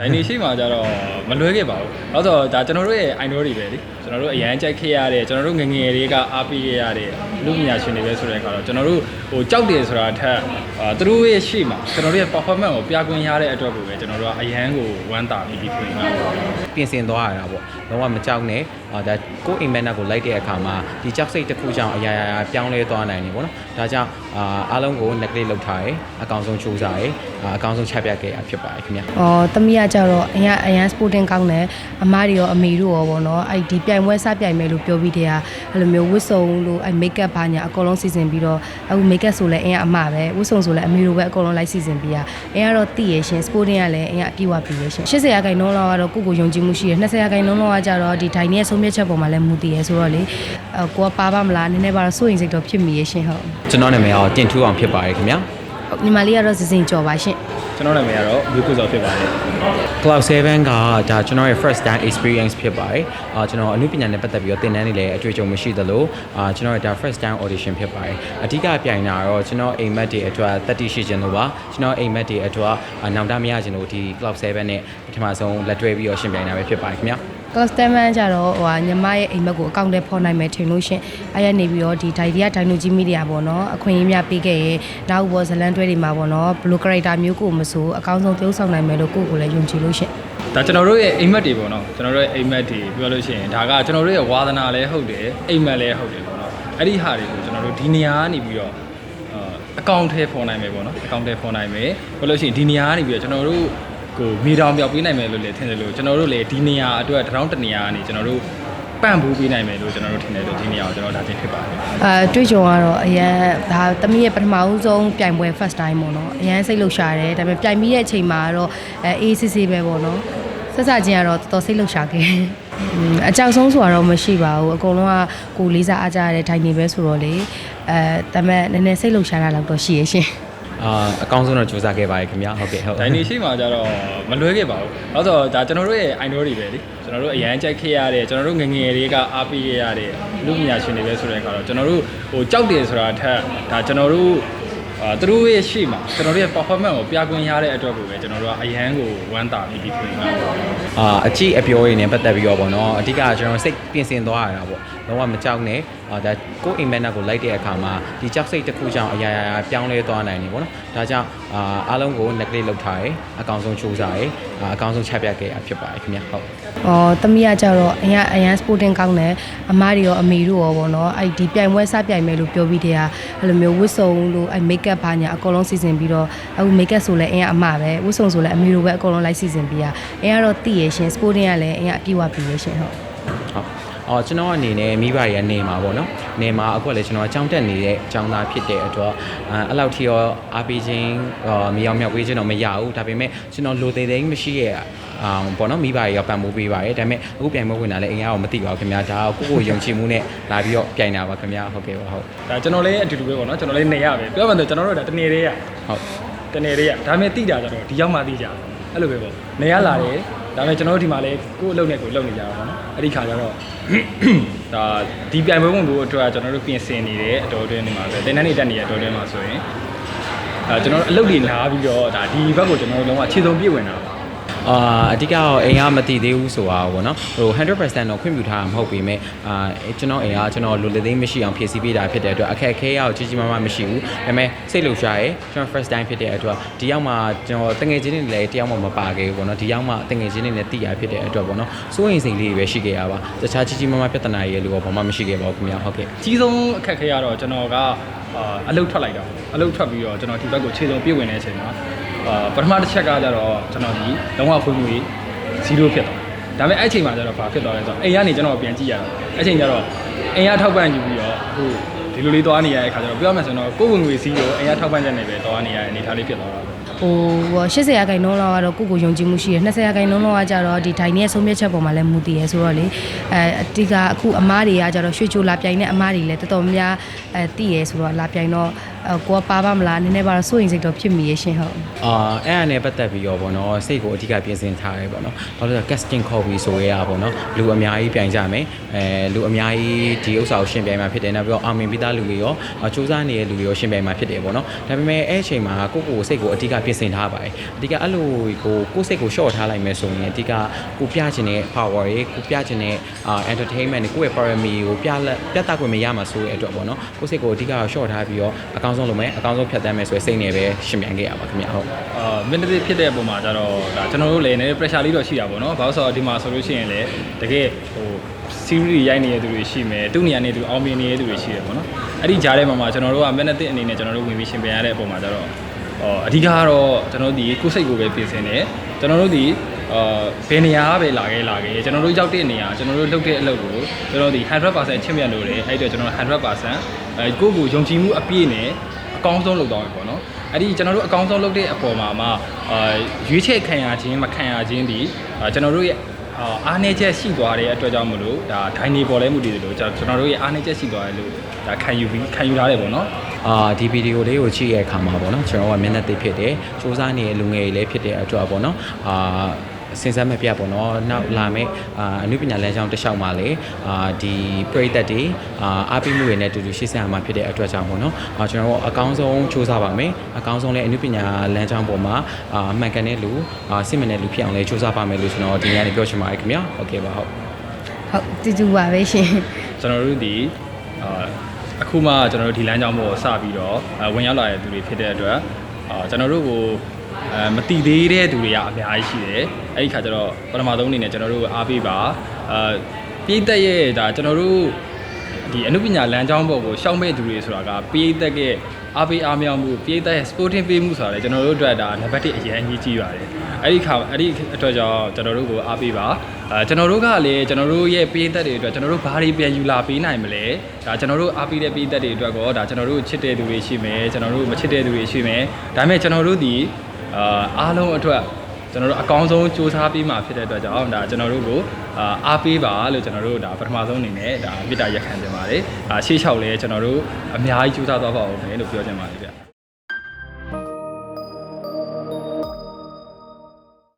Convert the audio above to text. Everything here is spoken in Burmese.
ဒိုင်နေရှိမှကြတော့မလွဲခဲ့ပါဘူး။အဲ့တော့ဒါကျွန်တော်တို့ရဲ့ idol တွေပဲလေ။ကျွန်တော်တို့အရန်ကြိုက်ခဲ့ရတဲ့ကျွန်တော်တို့ငယ်ငယ်လေးကအားပေးခဲ့ရတဲ့လူပညာရှင်တွေပဲဆိုတဲ့အခါတော့ကျွန်တော်တို့ဟိုကြောက်တယ်ဆိုတာထက်အာသူတို့ရဲ့ရှေ့မှာကျွန်တော်တို့ရဲ့ performance ကိုပြကွင်းရတဲ့အတွက်ကိုပဲကျွန်တော်တို့ကအရန်ကိုဝမ်းသာပြီးပြီးပြင်မှာပေါ့။ပြင်ဆင်သွားရတာပေါ့လုံးဝမကြောက်နဲ့အာဒါကိုယ့်အိမ်မက်နဲ့ကိုလိုက်တဲ့အခါမှာဒီကြောက်စိတ်တစ်ခုကြောင့်အရာရာရာပြောင်းလဲသွားနိုင်တယ်ပေါ့နော်ဒါကြောင့်အာအားလုံးကို neglect လုပ်ထားရယ်အကောင်ဆုံးစူးစားရယ်အာအကောင်ဆုံးချက်ပြခဲ့ရဖြစ်ပါတယ်ခင်ဗျာ။အော်တမီးကကြတော့အရင်အရင် sporting ကောင်းတယ်အမားတွေရောအမေတို့ရောပေါ့နော်။အဲ့ဒီပြိုင်ပွဲစပြိုင်မယ်လို့ပြောပြီးတဲ့ဟာအဲ့လိုမျိုးဝတ်စုံလို့အဲ့ make up ဘာညာအကုန်လုံးစီစဉ်ပြီးတော့အခု make up ဆိုလဲအရင်အမပဲဝတ်စုံဆိုလဲအမေတို့ပဲအကုန်လုံးလိုက်စီစဉ်ပြီးရအရင်ကတော့တည်ရရှင် sporting ကလည်းအရင်အပြည့်ဝပြီးရရှင်80ရာခိုင်နှုန်းလောက်ကတော့ကိုကိုယုံကြည်မှုရှိတယ်20ရာခိုင်နှုန်းလောက်ကကြတော့ဒီဒိုင်နဲ့ဆုံးဖြတ်ချက်ပေါ်မှာလည်းမူတည်ရဆိုတော့လေအကိုကပါပါမလားနည်းနည်းပါတော့စိုးရင်စိတ်တော့ဖြစ်မိရရှင်ဟုတ်ကျွန်တော်နာမည်ကတော့တင်ထူအောင်ဖြစ်ပါတယ်ခင်ဗျာ ဟုတ်ညီမလေးကတော့စစင်ကြော်ပါရှင်ကျွန်တော်နာမည်ကတော့ဘူးကုစောဖြစ်ပါတယ် Cloud 7ကဒါကျွန်တော်ရဲ့ first time experience ဖြစ်ပါတယ်အာကျွန်တော်အမှုပညာနဲ့ပတ်သက်ပြီးတော့သင်တန်းတွေလည်းအတွေ့အကြုံမရှိသလိုအာကျွန်တော်ရဲ့ဒါ first time audition ဖြစ်ပါတယ်အဓိကပြိုင်တာတော့ကျွန်တော်အိမ်မက်တွေအတွက်တက်တိရှိခြင်းလို့ပါကျွန်တော်အိမ်မက်တွေအတွက်အာနောင်တမရခြင်းလို့ဒီ Cloud 7နဲ့ပထမဆုံးလက်တွဲပြီးတော့ရှင်ပြိုင်တာပဲဖြစ်ပါတယ်ခင်ဗျာ customer ကြတော့ဟိုဟာညီမရဲ့အိမ်မက်ကိုအကောင့်ထဲဖော်နိုင်မယ်ထင်လို့ရှင်အဲ့ရနေပြီးတော့ဒီဒိုင်ဒီကဒိုင်နိုဂျီမီဒီယာပေါ့နော်အခွင့်အရေးများပေးခဲ့ရဲ့နောက်ဘောဇလန်တွဲတွေမှာပေါ့နော်ဘလို character မျိုးကိုမဆိုအကောင်းဆုံးပြုဆောင်နိုင်မယ်လို့ကိုယ့်ကိုယ်လည်းယုံကြည်လို့ရှင်ဒါကျွန်တော်တို့ရဲ့အိမ်မက်တွေပေါ့နော်ကျွန်တော်တို့ရဲ့အိမ်မက်တွေပြောလို့ရှိရင်ဒါကကျွန်တော်တို့ရဲ့ဝါသနာလည်းဟုတ်တယ်အိမ်မက်လည်းဟုတ်တယ်ပေါ့နော်အဲ့ဒီဟာတွေကိုကျွန်တော်တို့ဒီနေရာကနေပြီးတော့အာအကောင့်ထဲဖော်နိုင်မယ်ပေါ့နော်အကောင့်ထဲဖော်နိုင်မယ်ပြောလို့ရှိရင်ဒီနေရာကနေပြီးတော့ကျွန်တော်တို့ ကိုမိတောင်ပြောက်ပေးနိုင်မယ်လို့လည်းထင်တယ်လို့ကျွန်တော်တို့လည်းဒီနေရာအတွက်တစ်ထောင်တစ်နေရာကနေကျွန်တော်တို့ပန့်ဘူးပေးနိုင်မယ်လို့ကျွန်တော်တို့ထင်တယ်လို့ဒီနေရာကိုကျွန်တော်ဒါချင်းဖြစ်ပါတယ်အဲတွေ့ကြုံကတော့အရန်ဒါတမီးရဲ့ပထမဦးဆုံးပြိုင်ပွဲ first time ပေါ့နော်အရန်စိတ်လှုပ်ရှားတယ်ဒါပေမဲ့ပြိုင်ပြီးတဲ့အချိန်မှာတော့အဲအေးစစ်စစ်ပဲပေါ့နော်ဆက်စချင်းကတော့တော်တော်စိတ်လှုပ်ရှားခဲ့อืมအကြောက်ဆုံးဆိုတာတော့မရှိပါဘူးအကုန်လုံးကကိုယ်လေးစားအားကြရတဲ့ထိုင်နေပဲဆိုတော့လေအဲဒါပေမဲ့နည်းနည်းစိတ်လှုပ်ရှားတာတော့ရှိရရှင် အာအကောင်းဆုံးတော့စူးစမ်းခဲ့ပါတယ်ခင်ဗျာဟုတ်ကဲ့ဟုတ်ဒိုင်နေရှိမှကြတော့မလွဲခဲ့ပါဘူး။အဲ့တော့ဒါကျွန်တော်တို့ရဲ့ idol တွေပဲလေ။ကျွန်တော်တို့အရန်ကြိုက်ခဲ့ရတဲ့ကျွန်တော်တို့ငယ်ငယ်လေးကအားပေးခဲ့ရတဲ့လူပညာရှင်တွေပဲဆိုတဲ့အခါတော့ကျွန်တော်တို့ဟိုကြောက်တယ်ဆိုတာထက်ဒါကျွန်တော်တို့အာသူတို့ရဲ့ရှေ့မှာ ကျွန်တော်တို့ရဲ့ performance ကိုပြကွင်းရတဲ့အတွက်ကိုပဲကျွန်တော်တို့ကအရန်ကိုဝမ်းသာပြီးပြီးပြင်မှာပေါ့အာအကြည့်အပြောရင်းနဲ့ပတ်သက်ပြီးတော့ဗောနော်အဓိကကျွန်တော်စိတ်ပြင်ဆင်သွားရတာပေါ့လုံးဝမကြောက်နဲ့အာဒါကိုယ့်အိမ်မက်နဲ့ကိုလိုက်တဲ့အခါမှာဒီကြောက်စိတ်တစ်ခုကြောင့်အရာရာရာပြောင်းလဲသွားနိုင်တယ်ဗောနော်ဒါကြောင့်အာအားလုံးကို neglect လုပ်ထားရယ်အကောင်ဆုံးစူးစားရယ်အာအကောင်ဆုံးချက်ပြခဲ့ရဖြစ်ပါတယ်ခင်ဗျာဟုတ်။အော်တမီးကကြတော့အရင်အရင် sporting ကောင်းတယ်အမားတွေရောအမေတို့ရောပေါ့နော်အဲ့ဒီပြိုင်ပွဲစပြိုင်မယ်လို့ပြောပြီးတဲ့ဟာအဲ့လိုမျိုးဝတ်စုံလို့အဲ့ make up ဘာညာအကုန်လုံးစီစဉ်ပြီးတော့အခု make up ဆိုလဲအရင်အမပဲဝတ်စုံဆိုလဲအမေတို့ပဲအကုန်လုံးလိုက်စီစဉ်ပြီးရအရင်ကတော့တည်ရရှင် sporting ကလည်းအရင်အပြည့်ဝပြီးရရှင်ဟုတ်ဟုတ်အော်ကျွန်တော်အနေနဲ့မိဘတွေကနေမှာပေါ့နော်နေမှာအခုကလည်းကျွန်တော်အကြောင်းတက်နေတဲ့အကြောင်းသားဖြစ်တဲ့အတွက်အဲအဲ့လောက်ထိရောအားပေးခြင်းအော်မြောင်မြောက်ပေးခြင်းတော့မရဘူးဒါပေမဲ့ကျွန်တော်လိုသေးသေးမရှိရဲ့ အောင်ပေါ့နော်မိဘတွေရောပံ့ပိုးပေးပါတယ်ဒါပေမဲ့အခုပြိုင်ပွဲဝင်တာလည်းအင်အားကိုမသိပါဘူးခင်ဗျာဒါကိုကိုကိုယုံကြည်မှုနဲ့လာပြီးတော့ပြိုင်တာပါခင်ဗျာဟုတ်ကဲ့ပါဟုတ်။ဒါကျွန်တော်လည်းအတူတူပဲပေါ့နော်ကျွန်တော်လည်းနေရပဲ။ပြောမှဆိုကျွန်တော်တို့ကတနေလေးရဟုတ်တနေလေးရဒါပေမဲ့တိတာကြတော့ဒီရောက်မှတိကြအဲ့လိုပဲပေါ့။နေရလာတယ်ဒါပေမဲ့ကျွန်တော်တို့ဒီမှာလည်းကိုယ်အလုပ်နဲ့ကိုယ်လုပ်နေကြတာပေါ့နော်။အဲ့ဒီခါကျတော့ဒါဒီပြိုင်ပွဲဝင်ဖို့အတွက်ကျွန်တော်တို့ပြင်ဆင်နေတယ်အတော်အတွင်းနေမှာဆိုတင်တန်းနေတက်နေတဲ့အတော်အတွင်းမှာဆိုရင်အဲကျွန်တော်တို့အလုပ်တွေနားပြီးတော့ဒါဒီဘက်ကိုကျွန်တော်တို့လုံးဝခြေစုံပြည့်ဝင်တာပါ အာအဓိကတော့အိမ်ကမတည်သေးဘူးဆိုတာပေါ့နော်ဟို100%တော့ခွင့်ပြုထားမှာမဟုတ်ပေမဲ့အာကျွန်တော်အိမ်ကကျွန်တော်လိုလေသိမ်းမရှိအောင်ဖြည့်ဆည်းပေးတာဖြစ်တဲ့အတွက်အခက်အခဲရအောင်ကြီးကြီးမားမားမရှိဘူးဒါပေမဲ့စိတ်လှုပ်ရှားရဲကျွန်တော် first time ဖြစ်တဲ့အတွက်ဒီရောက်မှကျွန်တော်တငယ်ချင်းတွေလည်းတယောက်မှမပါခဲ့ဘူးပေါ့နော်ဒီရောက်မှတငယ်ချင်းတွေနဲ့တည်ရဖြစ်တဲ့အတွက်ပေါ့နော်စိုးရင်စိတ်လေးတွေပဲရှိခဲ့ရပါတခြားကြီးကြီးမားမားပြဿနာတွေလို့ဘာမှမရှိခဲ့ပါဘူးခင်ဗျာဟုတ်ကဲ့အကြီးဆုံးအခက်အခဲကတော့ကျွန်တော်ကအာအလုပ်ထွက်လိုက်တာအလုပ်ထွက်ပြီးတော့ကျွန်တော်ဒီဘက်ကိုခြေစုံပြည့်ဝင်တဲ့အချိန်မှာ အာပထမတစ်ချက်ကကြတော့ကျွန်တော်ဒီလုံးဝဖွင့်ဖွင့်0ဖြစ်သွားဒါပေမဲ့အဲ့အချိန်မှာကျတော့ဘာဖြစ်သွားလဲဆိုတော့အိမ်ကနေကျွန်တော်ပြန်ကြည့်ရတာအဲ့အချိန်ကျတော့အိမ်ကထောက်ပံ့ယူပြီးတော့အခုဒီလိုလေးသွားနေရတဲ့အခါကျတော့ပြောရမယ်ဆိုတော့ကိုယ်ဝင်ငွေစီးတော့အိမ်ကထောက်ပံ့ချက်နေပဲသွားနေရတဲ့အနေအထားလေးဖြစ်သွားတာပေါ့ ဟို80ရာခိုင်နှုန်းလောက်ကတော့ကိုယ့်ကိုယုံကြည်မှုရှိတယ်20ရာခိုင်နှုန်းလောက်ကကြတော့ဒီဒိုင်နဲ့ဆုံးဖြတ်ချက်ပေါ်မှာလည်းမူတည်ရဆိုတော့လေအဲအတိကအခုအမားတွေကကြတော့ရွှေချိုလာပြိုင်တဲ့အမားတွေလည်းတော်တော်များများအဲတည်ရဆိုတော့လာပြိုင်တော့အကိုကပါပါမလားနည်းနည်းပါတော့စိုးရင်စိတ်တော့ဖြစ်မိရဲ့ရှင်ဟုတ်အာအဲ့အနဲ့ပတ်သက်ပြီးတော့ဗောနော်စိတ်ကိုအဓိကပြင်ဆင်ထားရဲဗောနော်ဘာလို့လဲဆိုတော့ casting ခေါ်ပြီးဆိုရဲရဗောနော်လူအများကြီးပြိုင်ကြမယ်အဲလူအများကြီးဒီဥစ္စာကိုရှင်ပြိုင်မှာဖြစ်တယ်နောက်ပြီးတော့အောင်မြင်ပြီးသားလူတွေရောအစူးစမ်းနေတဲ့လူတွေရောရှင်ပြိုင်မှာဖြစ်တယ်ဗောနော်ဒါပေမဲ့အဲ့အချိန်မှာကိုယ့်ကိုယ်စိတ်ကိုအဓိကပြင်ဆင်ထားပါတယ်အဓိကအဲ့လိုကိုကိုယ့်စိတ်ကို short ထားလိုက်မယ်ဆိုရင်အဓိကကိုပြချင်တဲ့ power တွေကိုပြချင်တဲ့အာ entertainment တွေကိုယ့်ရဲ့ parami ကိုပြလက်ပြသခွင့်မရမှာဆိုတဲ့အတွက်ဗောနော်ကိုယ့်စိတ်ကိုအဓိက short ထားပြီးတော့အကောင်းဆုံးလုပ်မယ်အကောင်းဆုံးဖြတ်သန်းမယ်ဆိုတဲ့စိတ်နဲ့ပဲရှင်ပြိုင်ခဲ့ရပါခင်ဗျာဟုတ်အာမင်းတစ်ဖြစ်တဲ့ပုံမှာကျတော့ဒါကျွန်တော်တို့လည်းနည်းနည်း pressure လေးတော့ရှိတာပေါ့နော်။ဘာလို့ဆိုတော့ဒီမှာဆိုလို့ရှိရင်လည်းတကယ်ဟို series ရိုက်နေတဲ့သူတွေရှိမယ်။သူ့နေရာနေသူအောင်မြင်နေတဲ့သူတွေရှိတယ်ပေါ့နော်။အဲ့ဒီကြားထဲမှာမှာကျွန်တော်တို့က magnetic အနေနဲ့ကျွန်တော်တို့ဝင်ပြီးရှင်ပြန်ရတဲ့အပုံမှာကျတော့ဟော အဓိကကတော့ကျွန်တော်တို့ဒီကိုယ်စိတ်ကိုပဲပြင်ဆင်တယ်။ကျွန်တော်တို့ဒီအာဘယ်နေရာပဲလာခဲ့လာခဲ့ကျွန်တော်တို့ရောက်တဲ့နေရာကျွန်တော်တို့လုပ်တဲ့အလုပ်ကိုကျွန်တော်တို့ဒီ100%ချင့်မြတ်လို့တယ်အဲ့ဒီတော့ကျွန်တော်100%အဲကိုယ့်ကိုယုံကြည်မှုအပြည့်နဲ့အကောင်းဆုံးလုပ်တော့မယ်ပေါ့နော်အဲ့ဒီကျွန်တော်တို့အကောင်းဆုံးလုပ်တဲ့အပေါ်မှာမှအာရွေးချယ်ခံရခြင်းမခံရခြင်းဒီအာကျွန်တော်တို့ရဲ့အာအားနည်းချက်ရှိသွားတဲ့အတွက်ကြောင့်မလို့ဒါဒိုင်နေပေါ်လဲမှုတည်တယ်လို့ကျွန်တော်တို့ရဲ့အားနည်းချက်ရှိသွားတယ်လို့ဒါခံယူပြီးခံယူထားတယ်ပေါ့နော် အာဒီဗီဒီယိုလေးကိုကြည့်ရတဲ့အခါမှာပေါ့နော်ကျွန်တော်ကမျက်နှာသိဖြစ်တယ်စူးစမ်းနေတဲ့လူငယ်တွေလည်းဖြစ်တဲ့အတွက်ပေါ့နော်အာစင်စမ်းမပြပေါ့နော်နောက်လာမယ့်အာအနုပညာလမ်းကြောင်းတစ်လျှောက်မှာလေအာဒီပရိသတ်တွေအာအားပေးမှုတွေနဲ့တူတူရှေ့ဆက်ရမှာဖြစ်တဲ့အတွက်ကြောင့်ပေါ့နော်အာကျွန်တော်တို့အကောင်းဆုံးစူးစမ်းပါမယ်အကောင်းဆုံးလည်းအနုပညာလမ်းကြောင်းပေါ်မှာအာအမှန်ကန်တဲ့လူအာစစ်မှန်တဲ့လူဖြစ်အောင်လည်းစူးစမ်းပါမယ်လို့ကျွန်တော်ဒီနေ့ကနေပြောချင်ပါတယ်ခင်ဗျာဟုတ်ကဲ့ပါဟုတ်ဟုတ်တူတူပါပဲရှင်ကျွန်တော်တို့ဒီအာ အခုမှကျွန်တော်တို့ဒီလမ်းကြောင်းပေါ်စပြီးတော့အာဝင်ရောက်လာတဲ့သူတွေဖြစ်တဲ့အတွက်အာကျွန်တော်တို့ကိုအဲမတိသေးတဲ့သူတွေကအများကြီးရှိတယ်အဲ့ဒီခါကျတော့ပထမဆုံးအနေနဲ့ကျွန်တော်တို့ကိုအားပေးပါအာပြည်သက်ရဲ့ဒါကျွန်တော်တို့ဒီအနုပညာလမ်းကြောင်းပေါ်ကိုရှောက်မဲ့သူတွေဆိုတာကပြည်သက်ကအားပေးအားမြောက်မှုပြည်သက်ရဲ့ sporting ပေးမှုဆိုတာလေကျွန်တော်တို့အတွက်ဒါနံပါတ်1အရင်အကြီးကြီးပါတယ်အဲ့ဒီခါအဲ့ဒီအတွက်ကြောင့်ကျွန်တော်တို့ကိုအားပေးပါ အဲကျွန်တော်တို့ကလည်းကျွန်တော်တို့ရဲ့ပြည်သက်တွေအတွက်ကျွန်တော်တို့ဘာတွေပြန်ယူလာပေးနိုင်မလဲဒါကျွန်တော်တို့အားပေးတဲ့ပြည်သက်တွေအတွက်ကောဒါကျွန်တော်တို့ချစ်တဲ့သူတွေရှိမယ်ကျွန်တော်တို့မချစ်တဲ့သူတွေရှိမယ်ဒါပေမဲ့ကျွန်တော်တို့ဒီအာအားလုံးအတွက်ကျွန်တော်တို့အကောင်းဆုံးစူးစမ်းပြီးမှဖြစ်တဲ့အတွက်ကြောင့်ဒါကျွန်တော်တို့ကိုအာအားပေးပါလို့ကျွန်တော်တို့ဒါပထမဆုံးအနေနဲ့ဒါမေတ္တာရက်ခံတင်ပါတယ်။အာရှေ့လျှောက်လဲကျွန်တော်တို့အများကြီးစူးစမ်းသွားပါဦးမယ်လို့ပြောချင်ပါတယ်ဗျ။